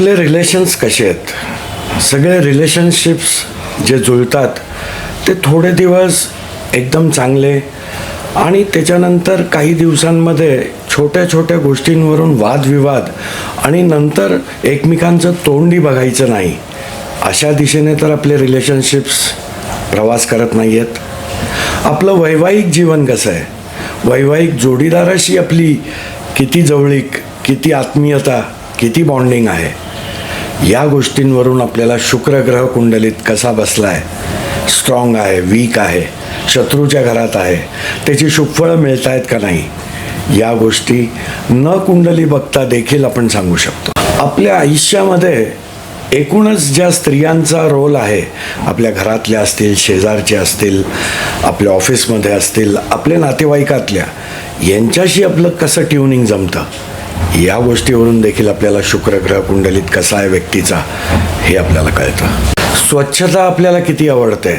आपले रिलेशन्स कसे आहेत? सगळे रिलेशनशिप्स जे जुळतात ते थोडे दिवस एकदम चांगले आणि त्याच्यानंतर काही दिवसांमध्ये छोट्या छोट्या गोष्टींवरून वादविवाद आणि नंतर एकमेकांचं तोंडी बघायचं नाही. अशा दिशेने तर आपले रिलेशनशिप्स प्रवास करत नाही आहेत आपलं वैवाहिक जीवन कसं आहे? वैवाहिक जोडीदाराशी आपली किती जवळीक किती आत्मीयता किती बॉन्डिंग आहे? या गोष्टींवरून आपल्याला शुक्रग्रह कुंडलीत कसा बसला आहे स्ट्रॉंग आहे वीक आहे शत्रूच्या घरात आहे त्याची शुभफळं मिळत आहेत का नाही? या गोष्टी न कुंडली बघता देखील आपण सांगू शकतो. आपल्या आयुष्यामध्ये एकूणच ज्या स्त्रियांचा रोल आहे आपल्या घरातल्या असतील शेजारचे असतील आपल्या ऑफिसमध्ये असतील आपल्या नातेवाईकातल्या यांच्याशी आपलं कसं ट्युनिंग जमतं? या गोष्टीवरून देखील आपल्याला शुक्रग्रह कुंडलीत कसा आहे व्यक्तीचा हे आपल्याला कळतं. स्वच्छता आपल्याला किती आवडते?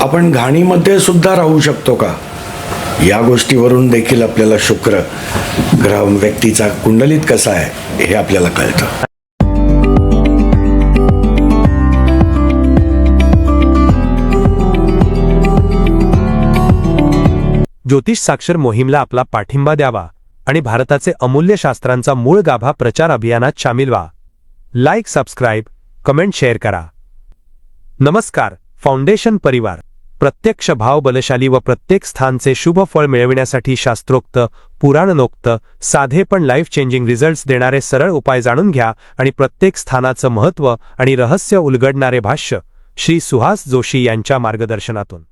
आपण घाणीमध्ये सुद्धा राहू शकतो का? या गोष्टीवरून देखील आपल्याला शुक्र ग्रह व्यक्तीचा कुंडलीत कसा आहे हे आपल्याला कळतं. ज्योतिष साक्षर मोहीमला आपला पाठिंबा द्यावा. आणि भारताचे अमूल्य शास्त्रांचा मूळ गाभा प्रचार अभियानात सामील व्हा. लाईक सबस्क्राईब कमेंट शेअर करा. नमस्कार फाउंडेशन परिवार. प्रत्यक्ष भाव बलशाली व प्रत्येक स्थानचे शुभ फळ मिळविण्यासाठी शास्त्रोक्त पुराणनोक्त साधे पण लाईफ चेंजिंग रिझल्ट्स देणारे सरळ उपाय जाणून घ्या आणि प्रत्येक स्थानाचं महत्त्व आणि रहस्य उलगडणारे भाष्य श्री सुहास जोशी यांच्या मार्गदर्शनातून.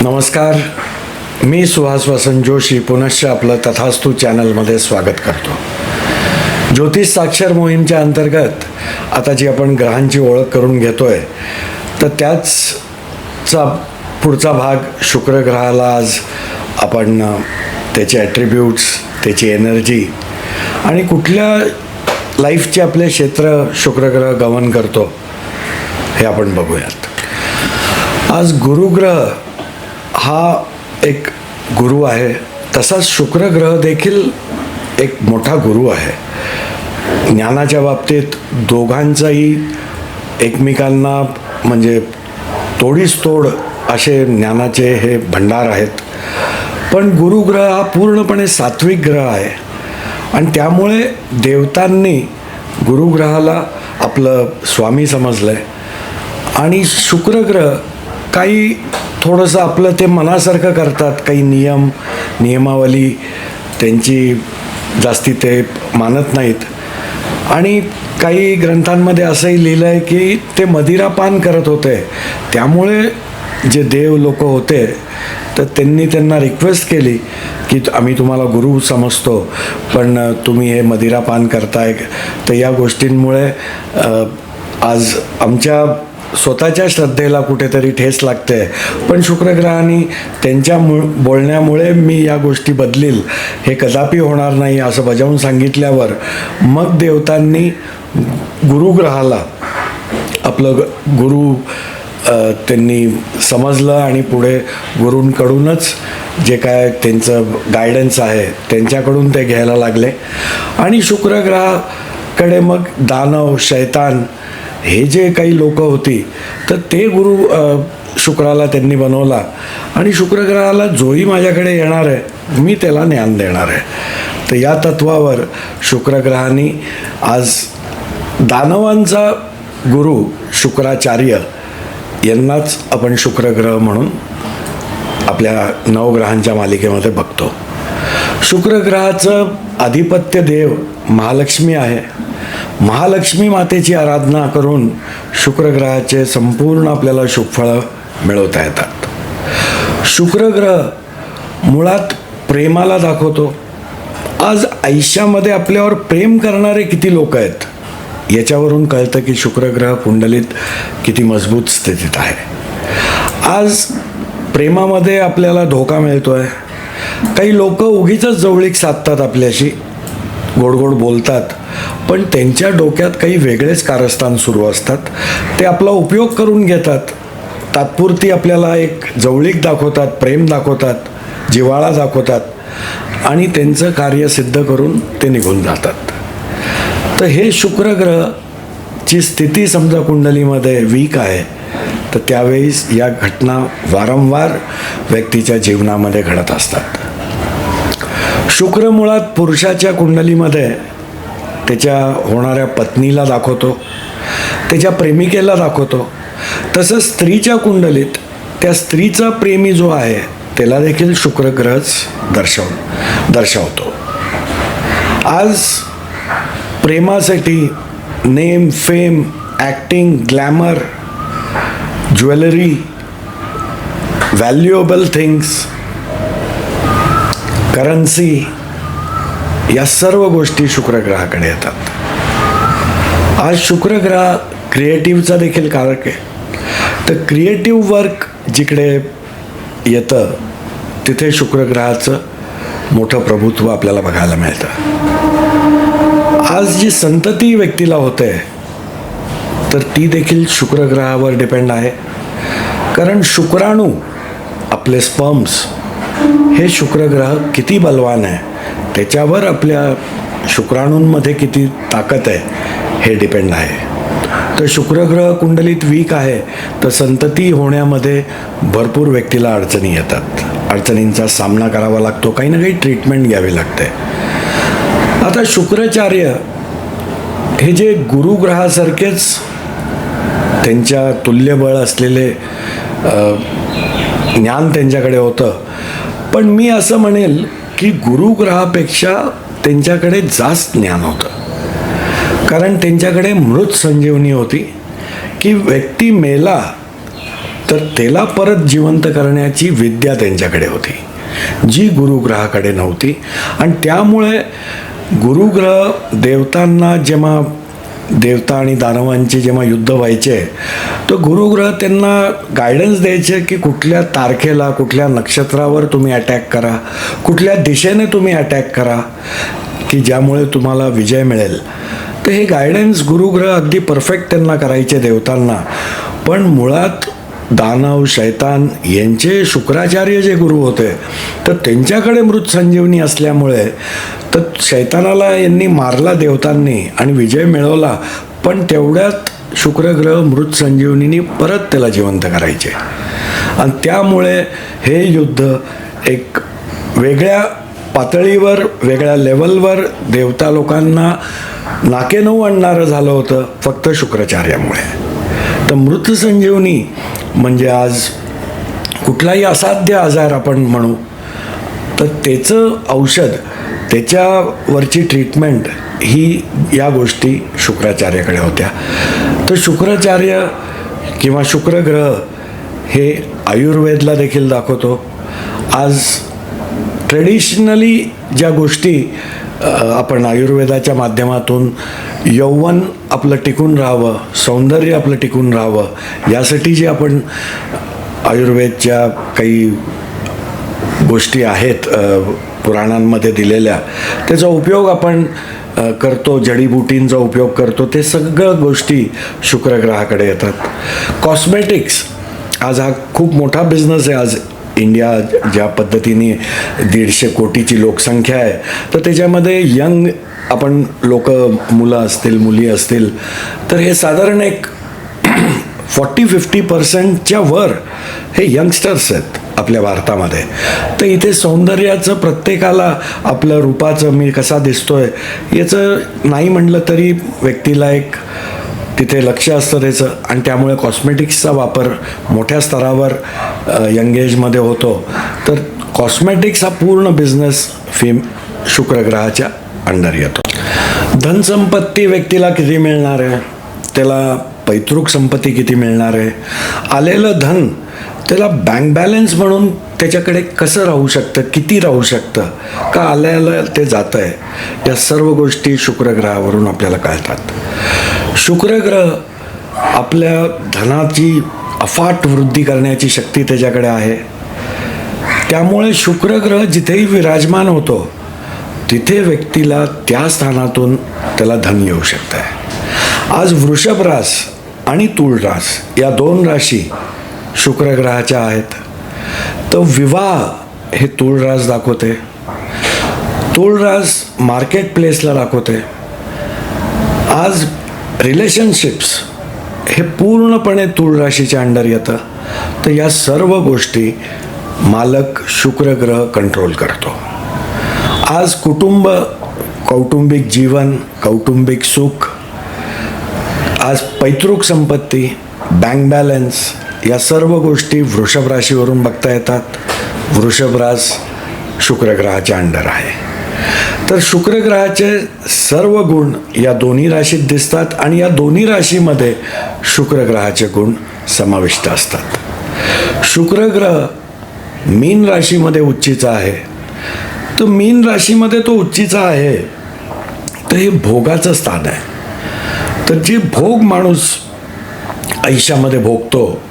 नमस्कार. मी सुहास वसंत जोशी पुनश्च आपलं तथास्तू चॅनलमध्ये स्वागत करतो. ज्योतिष साक्षर मोहीमच्या अंतर्गत आता जी आपण ग्रहांची ओळख करून घेतो आहे तर त्याचचा पुढचा भाग शुक्रग्रहाला आज आपण त्याचे ॲट्रिब्यूट्स त्याची एनर्जी आणि कुठल्या लाईफचे आपले क्षेत्र शुक्रग्रह गमन करतो हे आपण बघूयात. आज गुरुग्रह हा एक गुरु आहे. तसाच शुक्र ग्रह देखील एक मोठा गुरु आहे. ज्ञानाच्या बाबतीत दोघांचाही एकमेकांना म्हणजे तोडीस तोड असे ज्ञानाचे हे भंडार आहेत. पण गुरुग्रह हा पूर्णपणे सात्विक ग्रह आहे. आणि त्यामुळे देवतांनी गुरुग्रहाला आपलं स्वामी समजलं आहे आणि शुक्रग्रह काही थोडंसं आपलं ते मनासारखं करतात. काही नियम नियमावली त्यांची जास्ती ते मानत नाहीत. आणि काही ग्रंथांमध्ये असंही लिहिलं आहे की ते मदिरापान करत होते. त्यामुळे जे देव लोक होते तर त्यांनी त्यांना रिक्वेस्ट केली की आम्ही तुम्हाला गुरु समजतो पण तुम्ही हे मदिरापान करताय. तर या गोष्टींमुळे आज आमच्या स्वतःच्या श्रद्धेला कुठेतरी ठेस लागते. पण शुक्रग्रहांनी त्यांच्या मु बोलण्यामुळे मी या गोष्टी बदलील. हे कदापि होणार नाही असं बजावून सांगितल्यावर मग देवतांनी गुरुग्रहाला आपलं ग- गुरु त्यांनी समजलं आणि पुढे गुरूंकडूनच जे काय त्यांचं गायडन्स आहे त्यांच्याकडून ते घ्यायला लागले. आणि शुक्रग्रहाकडे मग दानव शैतान हे जे काही लोक होती तर ते गुरु शुक्राला त्यांनी बनवला. आणि शुक्रग्रहाला जोही माझ्याकडे येणार आहे मी त्याला ज्ञान देणार आहे. तर या तत्वावर शुक्रग्रहाने आज दानवांचा गुरु शुक्राचार्य यांनाच आपण शुक्रग्रह म्हणून आपल्या नवग्रहांच्या मालिकेमध्ये बघतो. शुक्रग्रहाचं आधिपत्य देव महालक्ष्मी आहे. महालक्ष्मी मातेची आराधना करून शुक्रग्रहाचे संपूर्ण आपल्याला शुभफळं मिळवता येतात. शुक्रग्रह मुळात प्रेमाला दाखवतो. आज आयुष्यामध्ये आपल्यावर प्रेम करणारे किती लोक आहेत याच्यावरून कळतं की शुक्रग्रह कुंडलीत किती मजबूत स्थितीत आहे. आज प्रेमामध्ये आपल्याला धोका मिळतो आहे काही लोक उगीच जवळीक साधतात आपल्याशी गोड गोड बोलतात. पण त्यांच्या डोक्यात काही वेगळेच कारस्थान सुरू असतात. ते आपला उपयोग करून घेतात. तात्पुरती आपल्याला एक जवळीक दाखवतात प्रेम दाखवतात जिव्हाळा दाखवतात आणि त्यांचं कार्य सिद्ध करून ते निघून जातात. तर हे शुक्र ग्रहची स्थिती समजा कुंडलीमध्ये वीक आहे तर त्यावेळीस या घटना वारंवार व्यक्तीच्या जीवनामध्ये घडत असतात. शुक्र मुळात पुरुषाच्या कुंडलीमध्ये त्याच्या होणाऱ्या पत्नीला दाखवतो त्याच्या प्रेमिकेला दाखवतो. तसंच स्त्रीच्या कुंडलीत त्या स्त्रीचा प्रेमी जो आहे त्याला देखील शुक्रग्रहच दर्शव दर्शवतो. आज प्रेमासाठी name fame acting glamour jewellery valuable things currency या सर्व गोष्टी शुक्रग्रहाकडे येतात. आज शुक्रग्रह क्रिएटिव्हचा देखील कारक आहे. तर क्रिएटिव्ह वर्क जिकडे येतं तिथे शुक्रग्रहाचं मोठं प्रभुत्व आपल्याला बघायला मिळतं. आज जी संतती व्यक्तीला होते तर ती देखील शुक्रग्रहावर डिपेंड आहे. कारण शुक्राणू आपले स्पर्म्स हे शुक्रग्रह किती बलवान आहे. त्याच्यावर आपल्या शुक्राणूंमध्ये किती ताकद आहे हे डिपेंड आहे. तर शुक्रग्रह कुंडलीत वीक आहे तर संतती होण्यामध्ये भरपूर व्यक्तीला अडचणी येतात. अडचणींचा सामना करावा लागतो काही ना काही ट्रीटमेंट घ्यावी लागते. आता शुक्राचार्य हे जे गुरुग्रहासारखेच त्यांच्या तुल्यबळ असलेले ज्ञान त्यांच्याकडे होतं. पण मी असं म्हणेल की गुरुग्रहापेक्षा त्यांच्याकडे जास्त ज्ञान होतं. कारण त्यांच्याकडे मृत संजीवनी होती की व्यक्ती मेला तर त्याला परत जिवंत करण्याची विद्या त्यांच्याकडे होती जी गुरुग्रहाकडे नव्हती. आणि त्यामुळे गुरुग्रह देवतांना जेव्हा देवता आणि दानवांचे जेव्हा युद्ध व्हायचे तर गुरुग्रह त्यांना गायडन्स द्यायचे की कुठल्या तारखेला कुठल्या नक्षत्रावर तुम्ही अटॅक करा कुठल्या दिशेने तुम्ही अटॅक करा की ज्यामुळे तुम्हाला विजय मिळेल. तर हे गायडन्स गुरुग्रह अगदी परफेक्ट त्यांना करायचे देवतांना. पण मुळात दानव शैतान यांचे शुक्राचार्य जे गुरु होते तर त्यांच्याकडे मृत संजीवनी असल्यामुळे तर शैतानाला यांनी मारला देवतांनी आणि विजय मिळवला. पण तेवढ्यात शुक्रग्रह मृत संजीवनीनी परत त्याला जिवंत करायचे. आणि त्यामुळे हे युद्ध एक वेगळ्या पातळीवर वेगळ्या लेवलवर देवता लोकांना नाकेनऊ आणणारं झालं होतं फक्त शुक्राचार्यामुळे. तर मृत संजीवनी म्हणजे आज कुठलाही असाध्य आजार आपण म्हणू तर त्याचं औषध त्याच्यावरची ट्रीटमेंट ही या गोष्टी शुक्राचार्याकडे होत्या. तर शुक्राचार्य किंवा शुक्रग्रह हे आयुर्वेदला देखील दाखवतो. आज ट्रेडिशनली ज्या गोष्टी आपण आयुर्वेदाच्या माध्यमातून यौवन आपलं टिकून राहावं सौंदर्य आपलं टिकून राहावं यासाठी जे आपण आयुर्वेदच्या काही गोष्टी आहेत पुराणांमध्ये दिलेल्या त्याचा उपयोग आपण करतो जडीबुटींचा उपयोग करतो ते सगळं गोष्टी शुक्रग्रहाकडे येतात. कॉस्मेटिक्स आज हा खूप मोठा बिझनेस आहे. आज इंडिया ज्या पद्धतीने दीडशे कोटीची लोकसंख्या आहे तर त्याच्यामध्ये यंग आपण लोक मुलं असतील मुली असतील तर हे साधारण एक फॉर्टी फिफ्टी पर्सेंटच्या वर हे यंगस्टर्स आहेत. आपल्या भारतामध्ये. तर इथे सौंदर्याचं प्रत्येकाला आपलं रूपाचं मी कसा दिसतोय याचं नाही म्हटलं तरी व्यक्तीला एक तिथे लक्ष असतं त्याचं. आणि त्यामुळे कॉस्मेटिक्सचा वापर मोठ्या स्तरावर यंग एजमध्ये होतो. तर कॉस्मेटिक्स हा पूर्ण बिझनेस फिम शुक्रग्रहाच्या अंडर येतो. धनसंपत्ती व्यक्तीला किती मिळणार आहे? त्याला पैतृक संपत्ती किती मिळणार आहे? आलेलं धन त्याला बँक बॅलन्स म्हणून त्याच्याकडे कसं राहू शकतं? किती राहू शकतं? का आल्याला ते जातं आहे या सर्व गोष्टी शुक्रग्रहावरून आपल्याला कळतात. शुक्रग्रह आपल्या धनाची अफाट वृद्धी करण्याची शक्ती त्याच्याकडे आहे. त्यामुळे शुक्रग्रह जिथेही विराजमान होतो तिथे व्यक्तीला त्या स्थानातून त्याला धन येऊ शकतं आहे आज वृषभ रास आणि तुळ रास या दोन राशी शुक्रग्रहाच्या आहेत. तर विवाह हे तुळराज दाखवते. तुळराज मार्केट प्लेसला दाखवते. आज रिलेशनशिप्स हे पूर्णपणे तूळ राशीच्या अंडर येतं. तर या सर्व गोष्टी मालक शुक्र ग्रह कंट्रोल करतो. आज कुटुंब कौटुंबिक जीवन कौटुंबिक सुख आज पैतृक संपत्ती बँक बॅलन्स या सर्व गोष्टी वृषभ राशीवरून बघता येतात. वृषभ रास शुक्रग्रहाच्या अंडर आहे. तर शुक्रग्रहाचे सर्व गुण या दोन्ही राशीत दिसतात आणि या दोन्ही राशीमध्ये शुक्रग्रहाचे गुण समाविष्ट असतात. शुक्रग्रह मीन राशीमध्ये उच्चीचा आहे. तर मीन राशीमध्ये तो उच्चीचा आहे. तर हे भोगाचं स्थान आहे. तर जे भोग माणूस आयुष्यामध्ये भोगतो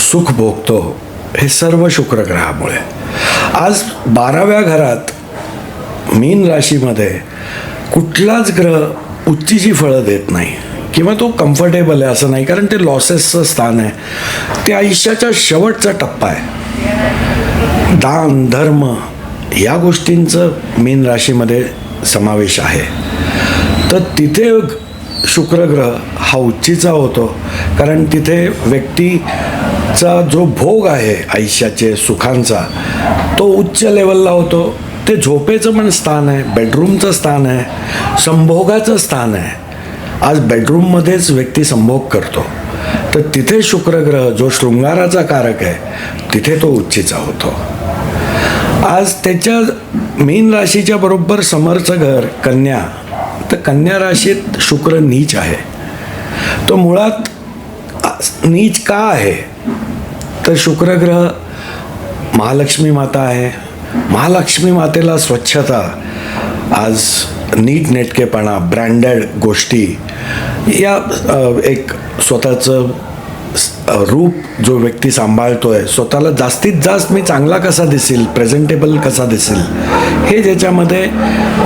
सुख भोगतो हे सर्व शुक्रग्रहामुळे. आज बाराव्या घरात मीन राशीमध्ये कुठलाच ग्रह उच्चीची फळं देत नाही किंवा तो कम्फर्टेबल आहे असं नाही कारण ते लॉसेसचं स्थान आहे. ते आयुष्याचा शेवटचा टप्पा आहे. दान धर्म या गोष्टींचं मीन राशीमध्ये समावेश आहे. तर तिथे शुक्रग्रह हा उच्चीचा होतो कारण तिथे व्यक्ती चा जो भोग आहे आयुष्याचे सुखांचा तो उच्च लेवलला होतो. ते झोपेचं पण स्थान आहे बेडरूमचं स्थान आहे संभोगाचं स्थान आहे. आज बेडरूममध्येच व्यक्ती संभोग करतो. तर तिथे शुक्रग्रह जो शृंगाराचा कारक आहे तिथे तो उच्चीचा होतो. आज त्याच्या मीन राशीच्या बरोबर समरचं घर कन्या तर कन्या राशीत शुक्र नीच आहे. तो मुळात नीच का आहे? तर शुक्रग्रह महालक्ष्मी माता आहे. महालक्ष्मी मातेला स्वच्छता आज नीटनेटकेपणा ब्रँडेड गोष्टी या एक स्वतःचं रूप जो व्यक्ती सांभाळतो आहे स्वतःला जास्तीत जास्त मी चांगला कसा दिसेल प्रेझेंटेबल कसा दिसेल हे ज्याच्यामध्ये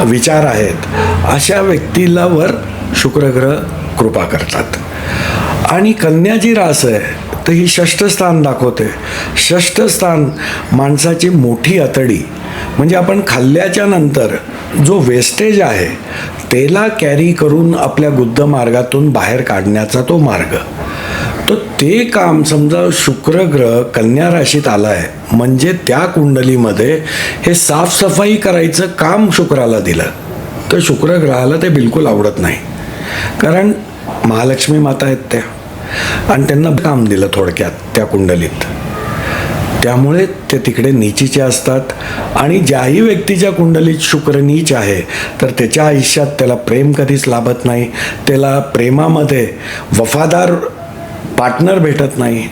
विचार आहेत अशा व्यक्तीला वर शुक्रग्रह कृपा करतात. आणि कन्या जी रास आहे. तर ही षष्ठस्थान दाखवते. षष्ठस्थान माणसाची मोठी अतडी म्हणजे आपण खाल्ल्याच्या नंतर जो वेस्टेज आहे त्याला कॅरी करून आपल्या गुद्ध मार्गातून बाहेर काढण्याचा तो मार्ग. तर ते काम समजा शुक्र ग्रह कन्या राशीत आला आहे म्हणजे त्या कुंडलीमध्ये हे साफसफाई करायचं काम शुक्राला दिलं. तर शुक्र ग्रहाला ते बिलकुल आवडत नाही. कारण महालक्ष्मी माता आहेत त्या. आणि त्यांना काम दिलं थोडक्यात त्या कुंडलीत. त्यामुळे ते तिकडे नीचीचे असतात. आणि ज्याही व्यक्तीच्या कुंडलीत शुक्र नीच आहे तर त्याच्या आयुष्यात त्याला प्रेम कधीच लाभत नाही. त्याला प्रेमामध्ये वफादार पार्टनर भेटत नाही.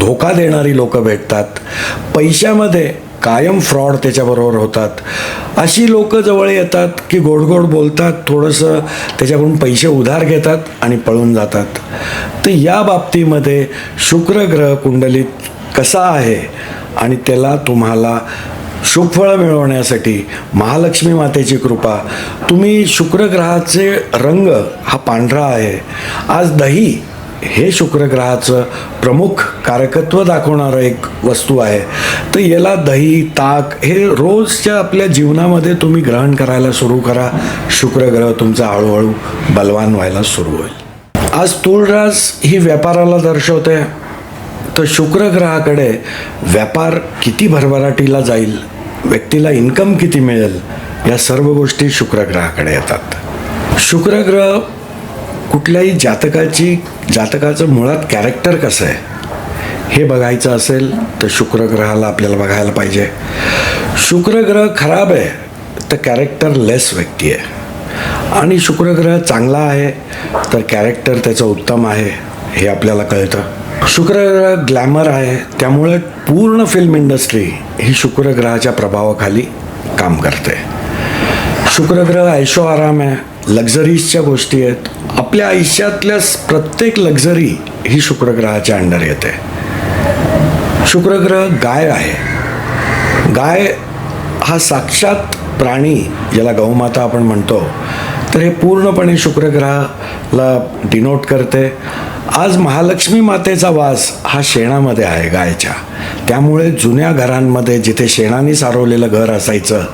धोका देणारी लोकं भेटतात. पैशामध्ये कायम फ्रॉड त्याच्याबरोबर होतात. अशी लोक जवळ येतात की गोड गोड बोलतात थोडंसं त्याच्याकडून पैसे उधार घेतात आणि पळून जातात. तर या बाबतीमध्ये शुक्र ग्रह कुंडलीत कसा आहे आणि त्याला तुम्हाला शुभफळं मिळवण्यासाठी महालक्ष्मी मातेची कृपा. तुम्ही शुक्रग्रहाचे रंग हा पांढरा आहे. आज दही हे शुक्रग्रहाचं प्रमुख कारकत्व दाखवणारं एक वस्तू आहे. तर याला दही ताक हे रोजच्या आपल्या जीवनामध्ये तुम्ही ग्रहण करायला सुरू करा. शुक्रग्रह तुमचा हळूहळू बलवान व्हायला सुरू होईल. आज तुळरास ही व्यापाराला दर्शवते तर शुक्र ग्रहाकडे व्यापार किती भरभराटीला जाईल व्यक्तीला इन्कम किती मिळेल या सर्व गोष्टी शुक्र ग्रहाकडे येतात. शुक्र ग्रह कुठल्याही जातकाची जातकाचं मुळात कॅरेक्टर कसं आहे? हे बघायचं असेल तर शुक्र ग्रहाला आपल्याला बघायला पाहिजे. शुक्र ग्रह खराब आहे तर कॅरेक्टर लेस व्यक्ती आहे. आणि शुक्र ग्रह चांगला आहे तर कॅरेक्टर त्याचं उत्तम आहे हे आपल्याला कळतं. शुक्र ग्रह ग्लॅमर आहे त्यामुळे पूर्ण फिल्म इंडस्ट्री ही शुक्र ग्रहाच्या प्रभावाखाली काम करते. शुक्रग्रह ऐशो आराम आहे लक्झरीजच्या गोष्टी आहेत आपल्या आयुष्यातल्या प्रत्येक लक्झरी ही शुक्रग्रहाच्या अंडर येते. शुक्रग्रह गाय आहे. गाय हा साक्षात प्राणी ज्याला गौमाता आपण म्हणतो तर हे पूर्णपणे शुक्रग्रहाला डिनोट करते. आज महालक्ष्मी मातेचा वास हा शेणामध्ये आहे गायच्या. त्यामुळे जुन्या घरांमध्ये जिथे शेणाने सारवलेलं घर असायचं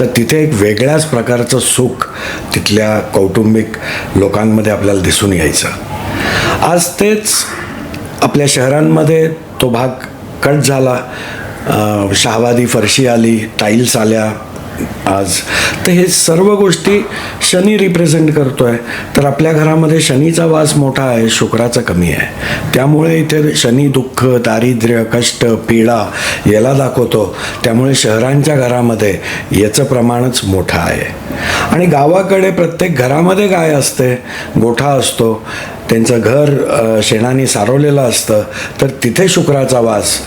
तर तिथे एक वेगळ्याच प्रकारचं सुख तिथल्या कौटुंबिक लोकांमध्ये आपल्याला दिसून यायचं. आज तेच आपल्या शहरांमध्ये तो भाग कट झाला. शाहवादी शहावादी फरशी आली टाईल्स आल्या आज. तर हे सर्व गोष्टी शनी रिप्रेझेंट करतोय. तर आपल्या घरामध्ये शनीचा वास मोठा आहे शुक्राचा कमी आहे. त्यामुळे इथे शनी दुःख दारिद्र्य कष्ट पीडा याला दाखवतो. त्यामुळे शहरांच्या घरामध्ये याचं प्रमाणच मोठं आहे. आणि गावाकडे प्रत्येक घरामध्ये गाय असते गोठा असतो. त्यांचं घर शेणाने सारवलेलं असतं. तर तिथे शुक्राचा वास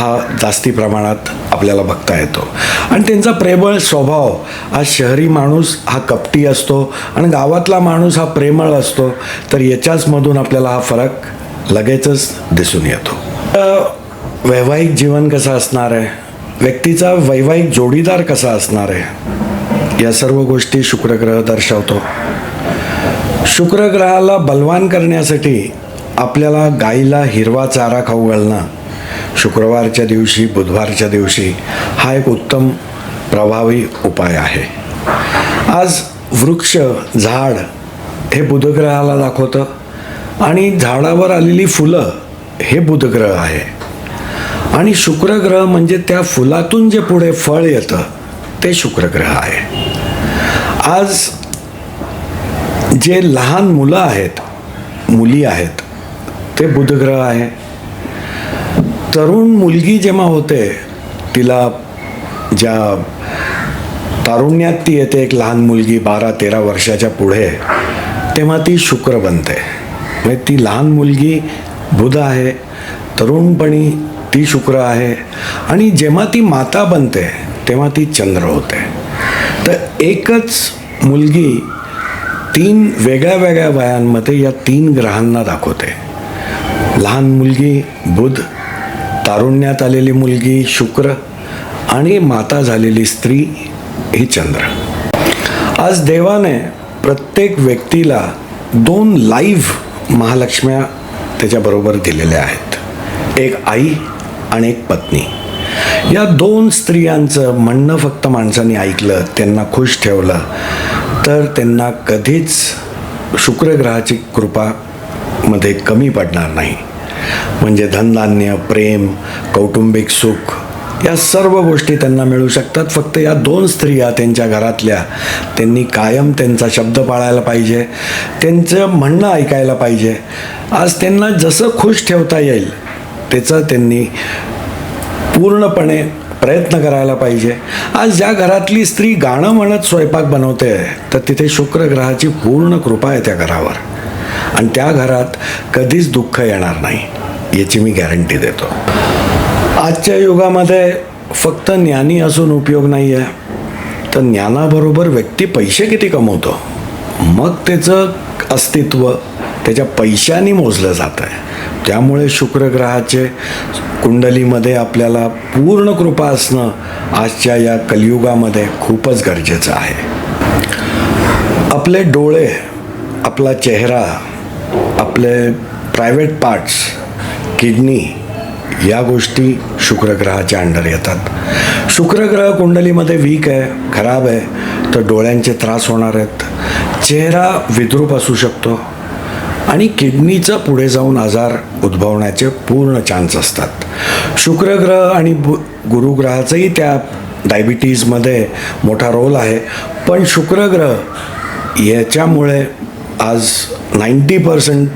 हा जास्ती प्रमाणात आपल्याला बघता येतो. आणि त्यांचा प्रेमळ स्वभाव हा शहरी माणूस हा कपटी असतो आणि गावातला माणूस हा प्रेमळ असतो तर याच्याचमधून आपल्याला हा फरक लगेचच दिसून येतो. वैवाहिक जीवन कसं असणार आहे? व्यक्तीचा वैवाहिक जोडीदार कसा असणार आहे? या सर्व गोष्टी शुक्रग्रह दर्शवतो. शुक्रग्रहाला बलवान करण्यासाठी आपल्याला गाईला हिरवा चारा खाऊ घालणं शुक्रवारच्या दिवशी बुधवारच्या दिवशी हा एक उत्तम प्रभावी उपाय आहे. आज वृक्ष झाड हे बुधग्रहाला दाखवतं आणि झाडावर आलेली फुलं हे बुधग्रह आहे. आणि शुक्रग्रह म्हणजे त्या फुलातून जे पुढे फळ येतं ते शुक्रग्रह आहे. आज जे लहान मुलं आहेत मुली आहेत ते बुधग्रह आहे. तरुण मुलगी जेव्हा होते तिला ज्या तारुण्यात ती येते एक लहान मुलगी बारा तेरा वर्षाच्या पुढे तेव्हा ती शुक्र बनते. म्हणजे ती लहान मुलगी बुध आहे तरुणपणी ती शुक्र आहे आणि जेव्हा ती माता बनते तेव्हा ती चंद्र होते. तर एकच मुलगी तीन वेगळ्या वेगळ्या वयांमध्ये या तीन ग्रहांना दाखवते. लहान मुलगी बुध तारुण्यात आलेली मुलगी शुक्र आणि माता झालेली स्त्री ही चंद्र. आज देवाने प्रत्येक व्यक्तीला दोन लाईव्ह महालक्ष्म्या त्याच्याबरोबर दिलेल्या आहेत. एक आई आणि एक पत्नी. या दोन स्त्रियांचं म्हणणं फक्त माणसाने ऐकलं त्यांना खुश ठेवलं तर त्यांना कधीच शुक्रग्रहाची कृपा मध्ये कमी पडणार नाही. म्हणजे धनधान्य प्रेम कौटुंबिक सुख या सर्व गोष्टी त्यांना मिळू शकतात. फक्त या दोन स्त्रिया त्यांच्या घरातल्या त्यांनी कायम त्यांचा शब्द पाळायला पाहिजे त्यांचं म्हणणं ऐकायला पाहिजे. आज त्यांना जसं खुश ठेवता येईल त्याचं त्यांनी पूर्णपणे प्रयत्न करायला पाहिजे. आज ज्या घरातली स्त्री गाणं म्हणत स्वयंपाक बनवते तर तिथे शुक्रग्रहाची पूर्ण कृपा आहे त्या घरावर. आणि त्या घरात कधीच दुःख येणार नाही याची मी गॅरंटी देतो. आजच्या युगामध्ये फक्त ज्ञानी असून उपयोग नाही आहे तर ज्ञानाबरोबर व्यक्ती पैसे किती कमवतो? मग त्याचं अस्तित्व त्याच्या पैशाने मोजलं जात आहे त्यामुळे शुक्रग्रहाचे कुंडलीमध्ये आपल्याला पूर्ण कृपा असणं आजच्या या कलियुगामध्ये खूपच गरजेचं आहे. आपले डोळे आपला चेहरा आपले प्रायव्हेट पार्ट्स किडनी या गोष्टी शुक्रग्रहाच्या अंडर येतात. शुक्रग्रह कुंडलीमध्ये वीक आहे खराब आहे तर डोळ्यांचे त्रास होणार आहेत. चेहरा विद्रूप असू शकतो आणि किडनीचं पुढे जाऊन आजार उद्भवण्याचे पूर्ण चान्स असतात. शुक्रग्रह आणि बु गुरुग्रहाचंही त्या डायबिटीजमध्ये मोठा रोल आहे. पण शुक्रग्रह याच्यामुळे आज नाईंटी पर्सेंट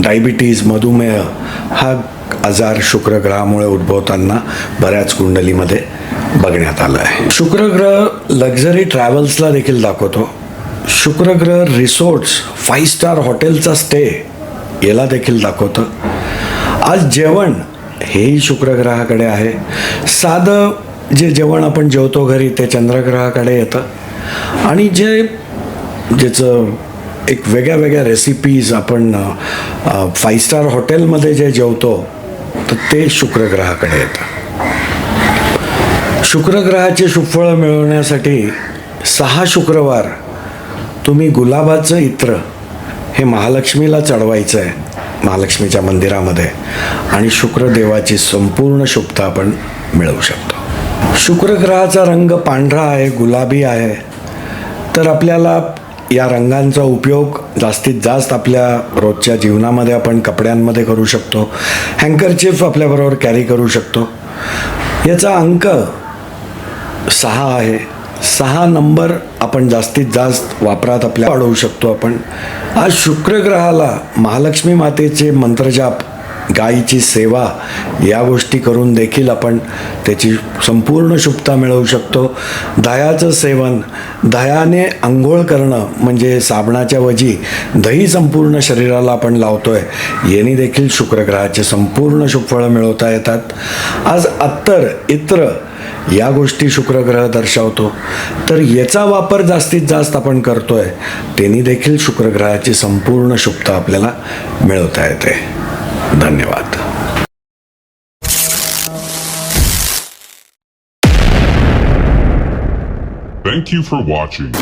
डायबिटीज मधुमेह हा आजार शुक्रग्रहामुळे उद्भवताना बऱ्याच कुंडलीमध्ये बघण्यात आलं आहे. शुक्रग्रह लक्झरी ट्रॅव्हल्सला देखील दाखवतो. शुक्रग्रह रिसोर्ट्स फाईव्ह स्टार हॉटेलचा स्टे याला देखील दाखवतं. आज जेवण हेही शुक्रग्रहाकडे आहे. साधं जे जेवण आपण जेवतो घरी ते चंद्रग्रहाकडे येतं. आणि जे ज्याचं एक वेगळ्या वेगळ्या रेसिपीज आपण फाईव्ह स्टार हॉटेलमध्ये जे जेवतो तर ते शुक्रग्रहाकडे येतं. शुक्रग्रहाचे शुभफळं मिळवण्यासाठी सहा शुक्रवार तुम्ही गुलाबाचं इत्र हे महालक्ष्मीला चढवायचं आहे महालक्ष्मीच्या मंदिरामध्ये आणि शुक्रदेवाची संपूर्ण शुभता आपण मिळवू शकतो. शुक्रग्रहाचा रंग पांढरा आहे गुलाबी आहे तर आपल्याला या रंगांचा उपयोग जास्तीत जास्त आपल्या रोजच्या जीवनामध्ये आपण कपड्यांमध्ये करू शकतो. हँकरचिफ आपल्याबरोबर कॅरी करू शकतो. याचा अंक सहा आहे. सहा नंबर आपण जास्तीत जास्त वापरात आपल्या वाढवू शकतो आपण. आज शुक्रग्रहाला महालक्ष्मी मातेचे मंत्रजाप गायीची सेवा या गोष्टी करून देखील आपण त्याची संपूर्ण शुभता मिळवू शकतो. दह्याचं सेवन दह्याने आंघोळ करणं म्हणजे साबणाच्या वजी दही संपूर्ण शरीराला आपण लावतो आहे याने देखील शुक्रग्रहाचे संपूर्ण शुभफळं मिळवता येतात. आज अत्तर इत्र या गोष्टी शुक्रग्रह दर्शवतो. तर याचा वापर जास्तीत जास्त आपण करतोय त्यांनी देखील शुक्रग्रहाची संपूर्ण शुभता आपल्याला मिळवता येते. धन्यवाद Thank you for watching.